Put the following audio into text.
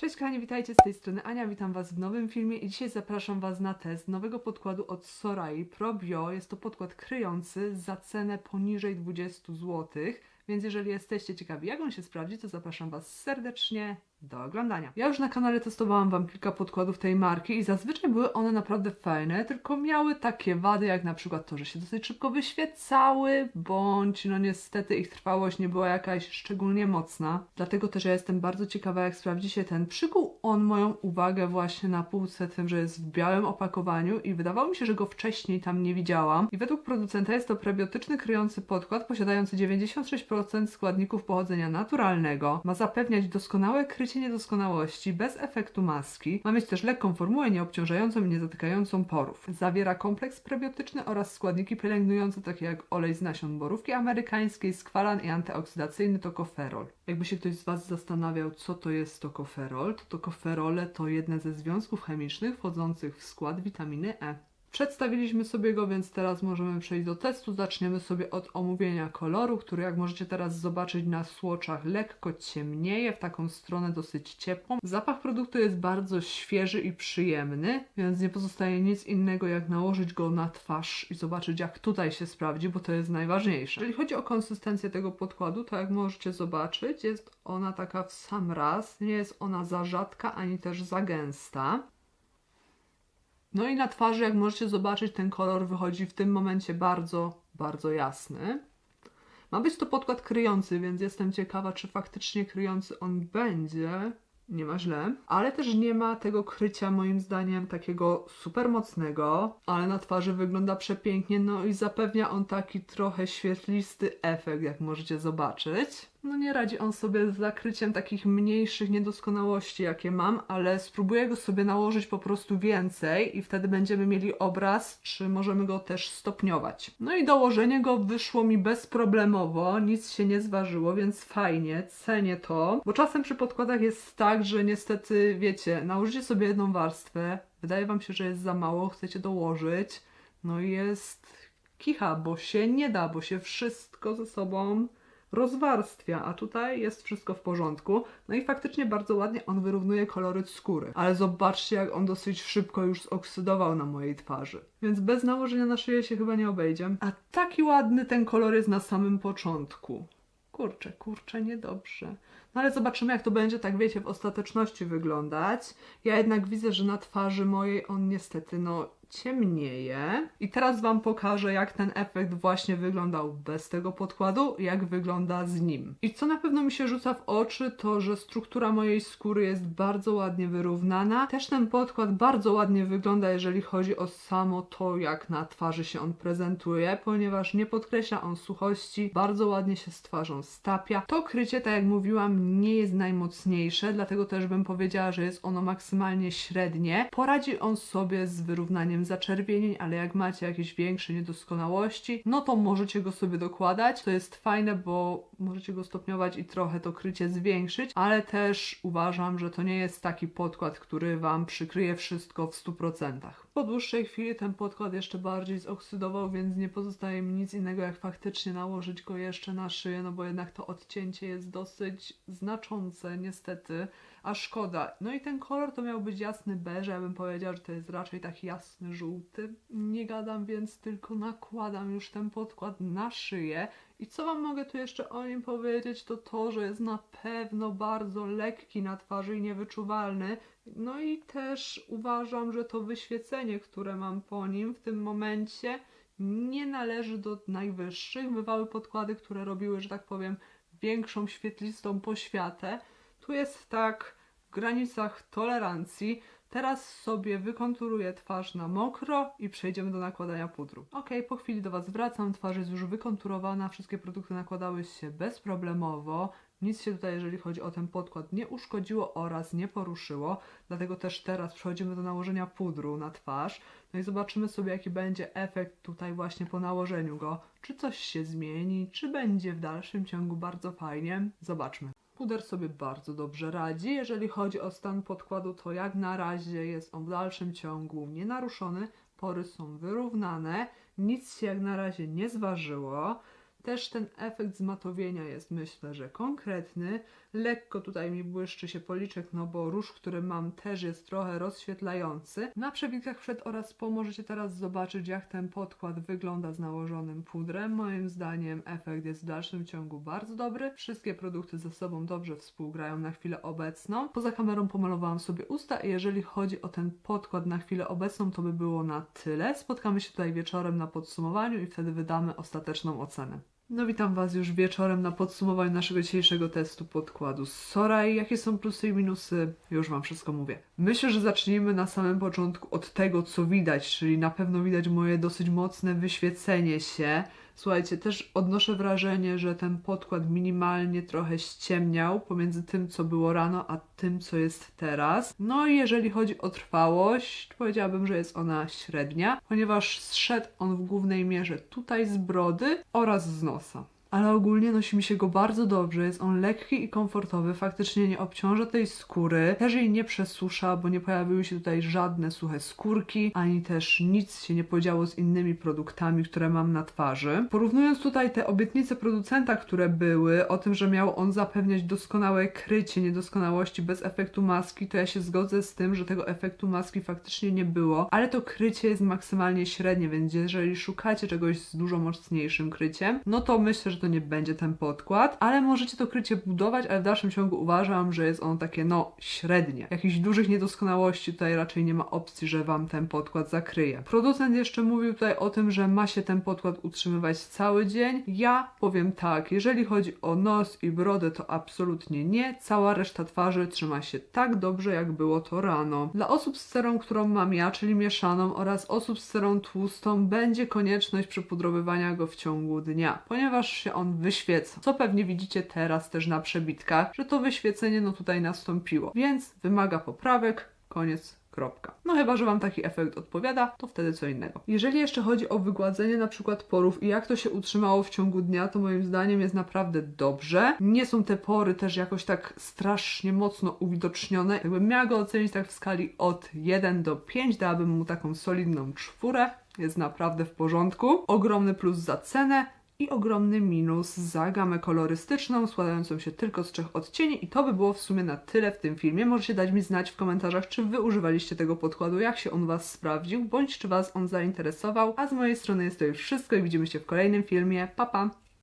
Cześć kochani, witajcie z tej strony Ania, witam Was w nowym filmie i dzisiaj zapraszam Was na test nowego podkładu od Sorai Pro Bio. Jest to podkład kryjący za cenę poniżej 20 zł, więc jeżeli jesteście ciekawi jak on się sprawdzi, to zapraszam Was serdecznie do oglądania. Ja już na kanale testowałam Wam kilka podkładów tej marki i zazwyczaj były one naprawdę fajne, tylko miały takie wady jak na przykład to, że się dosyć szybko wyświecały, bądź no niestety ich trwałość nie była jakaś szczególnie mocna. Dlatego też ja jestem bardzo ciekawa jak sprawdzi się ten. Przykuł on moją uwagę właśnie na półce tym, że jest w białym opakowaniu i wydawało mi się, że go wcześniej tam nie widziałam. I według producenta jest to prebiotyczny kryjący podkład posiadający 96% składników pochodzenia naturalnego. Ma zapewniać doskonałe krycie niedoskonałości bez efektu maski. Ma mieć też lekką formułę nieobciążającą i niezatykającą porów. Zawiera kompleks prebiotyczny oraz składniki pielęgnujące takie jak olej z nasion borówki amerykańskiej, skwalan i antyoksydacyjny tokoferol. Jakby się ktoś z Was zastanawiał, co to jest tokoferol, to tokoferole to jedne ze związków chemicznych wchodzących w skład witaminy E. Przedstawiliśmy sobie go, więc teraz możemy przejść do testu. Zaczniemy sobie od omówienia koloru, który jak możecie teraz zobaczyć na słoczach lekko ciemnieje, w taką stronę dosyć ciepłą. Zapach produktu jest bardzo świeży i przyjemny, więc nie pozostaje nic innego jak nałożyć go na twarz i zobaczyć jak tutaj się sprawdzi, bo to jest najważniejsze. Jeżeli chodzi o konsystencję tego podkładu, to jak możecie zobaczyć, jest ona taka w sam raz. Nie jest ona za rzadka ani też za gęsta. No i na twarzy, jak możecie zobaczyć, ten kolor wychodzi w tym momencie bardzo, bardzo jasny. Ma być to podkład kryjący, więc jestem ciekawa, czy faktycznie kryjący on będzie. Nie ma źle, ale też nie ma tego krycia moim zdaniem takiego super mocnego, ale na twarzy wygląda przepięknie, no i zapewnia on taki trochę świetlisty efekt, jak możecie zobaczyć. No nie radzi on sobie z zakryciem takich mniejszych niedoskonałości, jakie mam, ale spróbuję go sobie nałożyć po prostu więcej i wtedy będziemy mieli obraz, czy możemy go też stopniować. No i dołożenie go wyszło mi bezproblemowo, nic się nie zważyło, więc fajnie, cenię to, bo czasem przy podkładach jest tak, że niestety, wiecie, nałożycie sobie jedną warstwę, wydaje wam się, że jest za mało, chcecie dołożyć, no i jest kicha, bo się nie da, bo się wszystko ze sobą rozwarstwia, a tutaj jest wszystko w porządku. No i faktycznie bardzo ładnie on wyrównuje koloryt skóry. Ale zobaczcie, jak on dosyć szybko już zoksydował na mojej twarzy. Więc bez nałożenia na szyję się chyba nie obejdzie. A taki ładny ten kolor jest na samym początku. Kurczę, kurczę, niedobrze. No ale zobaczymy, jak to będzie, tak wiecie, w ostateczności wyglądać. Ja jednak widzę, że na twarzy mojej on niestety, no, ciemnieje. I teraz Wam pokażę, jak ten efekt właśnie wyglądał bez tego podkładu, jak wygląda z nim. I co na pewno mi się rzuca w oczy, to że struktura mojej skóry jest bardzo ładnie wyrównana. Też ten podkład bardzo ładnie wygląda, jeżeli chodzi o samo to, jak na twarzy się on prezentuje, ponieważ nie podkreśla on suchości, bardzo ładnie się z twarzą stapia. To krycie, tak jak mówiłam, nie jest najmocniejsze, dlatego też bym powiedziała, że jest ono maksymalnie średnie. Poradzi on sobie z wyrównaniem zaczerwienień, ale jak macie jakieś większe niedoskonałości, no to możecie go sobie dokładać. To jest fajne, bo możecie go stopniować i trochę to krycie zwiększyć, ale też uważam, że to nie jest taki podkład, który Wam przykryje wszystko w 100%. Po dłuższej chwili ten podkład jeszcze bardziej zoksydował, więc nie pozostaje mi nic innego jak faktycznie nałożyć go jeszcze na szyję, no bo jednak to odcięcie jest dosyć znaczące niestety, a szkoda. No i ten kolor to miał być jasny beż, ja bym powiedziała, że to jest raczej taki jasny żółty. Nie gadam więc, tylko nakładam już ten podkład na szyję. I co Wam mogę tu jeszcze o nim powiedzieć, to to, że jest na pewno bardzo lekki na twarzy i niewyczuwalny. No i też uważam, że to wyświecenie, które mam po nim w tym momencie, nie należy do najwyższych. Bywały podkłady, które robiły, że tak powiem, większą świetlistą poświatę. Tu jest tak w granicach tolerancji. Teraz sobie wykonturuję twarz na mokro i przejdziemy do nakładania pudru. Ok, po chwili do Was wracam, twarz jest już wykonturowana, wszystkie produkty nakładały się bezproblemowo. Nic się tutaj, jeżeli chodzi o ten podkład, nie uszkodziło oraz nie poruszyło, dlatego też teraz przechodzimy do nałożenia pudru na twarz. No i zobaczymy sobie, jaki będzie efekt tutaj właśnie po nałożeniu go. Czy coś się zmieni, czy będzie w dalszym ciągu bardzo fajnie. Zobaczmy. Puder sobie bardzo dobrze radzi. Jeżeli chodzi o stan podkładu, to jak na razie jest on w dalszym ciągu nienaruszony. Pory są wyrównane, nic się jak na razie nie zważyło. Też ten efekt zmatowienia jest myślę, że konkretny. Lekko tutaj mi błyszczy się policzek, no bo róż, który mam też jest trochę rozświetlający. Na przebitkach przed oraz po możecie teraz zobaczyć jak ten podkład wygląda z nałożonym pudrem. Moim zdaniem efekt jest w dalszym ciągu bardzo dobry. Wszystkie produkty ze sobą dobrze współgrają na chwilę obecną. Poza kamerą pomalowałam sobie usta i jeżeli chodzi o ten podkład na chwilę obecną, to by było na tyle. Spotkamy się tutaj wieczorem na podsumowaniu i wtedy wydamy ostateczną ocenę. No witam Was już wieczorem na podsumowaniu naszego dzisiejszego testu podkładu z Soraj. Jakie są plusy i minusy? Już Wam wszystko mówię. Myślę, że zacznijmy na samym początku od tego, co widać, czyli na pewno widać moje dosyć mocne wyświecenie się. Słuchajcie, też odnoszę wrażenie, że ten podkład minimalnie trochę ściemniał pomiędzy tym, co było rano, a tym, co jest teraz. No i jeżeli chodzi o trwałość, powiedziałabym, że jest ona średnia, ponieważ zszedł on w głównej mierze tutaj z brody oraz z nosa. Ale ogólnie nosi mi się go bardzo dobrze, jest on lekki i komfortowy, faktycznie nie obciąża tej skóry, też jej nie przesusza, bo nie pojawiły się tutaj żadne suche skórki, ani też nic się nie podziało z innymi produktami, które mam na twarzy. Porównując tutaj te obietnice producenta, które były, o tym, że miał on zapewniać doskonałe krycie niedoskonałości bez efektu maski, to ja się zgodzę z tym, że tego efektu maski faktycznie nie było, ale to krycie jest maksymalnie średnie, więc jeżeli szukacie czegoś z dużo mocniejszym kryciem, no to myślę, że to nie będzie ten podkład, ale możecie to krycie budować, ale w dalszym ciągu uważam, że jest ono takie no średnie. Jakichś dużych niedoskonałości tutaj raczej nie ma opcji, że wam ten podkład zakryje. Producent jeszcze mówił tutaj o tym, że ma się ten podkład utrzymywać cały dzień. Ja powiem tak, jeżeli chodzi o nos i brodę, to absolutnie nie. Cała reszta twarzy trzyma się tak dobrze, jak było to rano. Dla osób z cerą, którą mam ja, czyli mieszaną, oraz osób z cerą tłustą, będzie konieczność przepudrowywania go w ciągu dnia, ponieważ się on wyświeca. Co pewnie widzicie teraz też na przebitkach, że to wyświecenie no tutaj nastąpiło, więc wymaga poprawek, koniec Kropka. No chyba, że Wam taki efekt odpowiada, to wtedy co innego. Jeżeli jeszcze chodzi o wygładzenie na przykład porów i jak to się utrzymało w ciągu dnia, to moim zdaniem jest naprawdę dobrze. Nie są te pory też jakoś tak strasznie mocno uwidocznione. Jakbym miała go ocenić tak w skali od 1 do 5, dałabym mu taką solidną czwórę. Jest naprawdę w porządku. Ogromny plus za cenę i ogromny minus za gamę kolorystyczną, składającą się tylko z trzech odcieni i to by było w sumie na tyle w tym filmie. Możecie dać mi znać w komentarzach, czy wy używaliście tego podkładu, jak się on was sprawdził, bądź czy was on zainteresował. A z mojej strony jest to już wszystko i widzimy się w kolejnym filmie. Pa, pa!